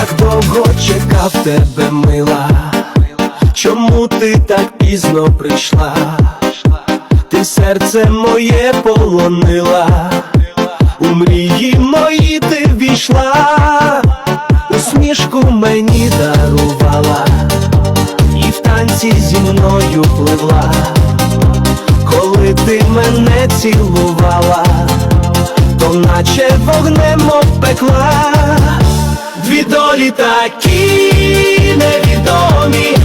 як довго чекав тебе, мила, чому ти так пізно прийшла? Ти серце моє полонила, у мрії мої ти війшла, усмішку мені дарувала, і в танці зі мною пливла, коли ти мене цілувала, то наче вогнем обпекла, дві долі такі невідомі,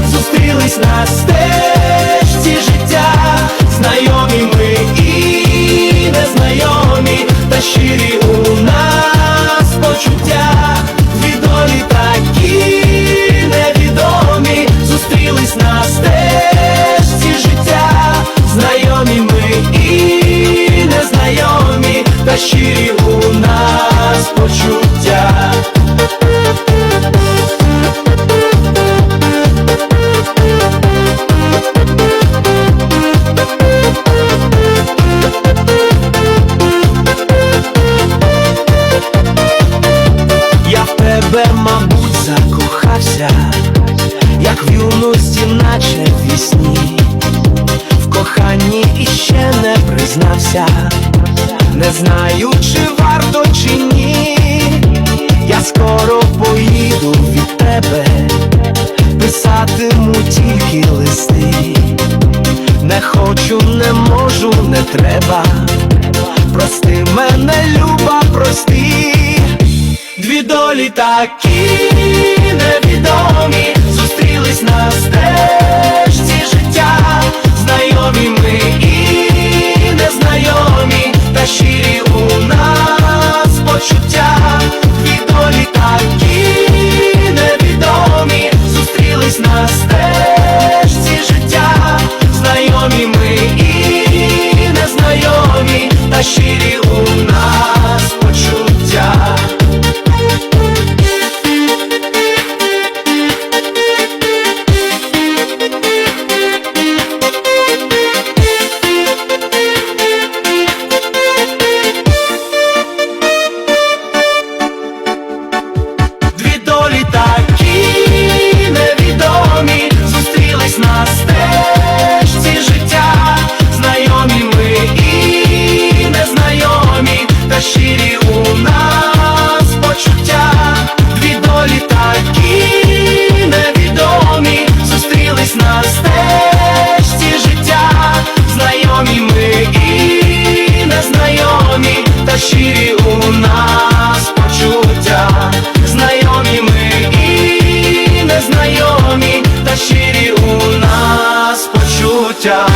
коханні іще не признався, не знаю, чи варто, чи ні. Я скоро поїду від тебе, писатиму тільки листи. Не хочу, не можу, не треба. Прости мене, люба, прости. Дві долі такі щирі у нас почуття, 자.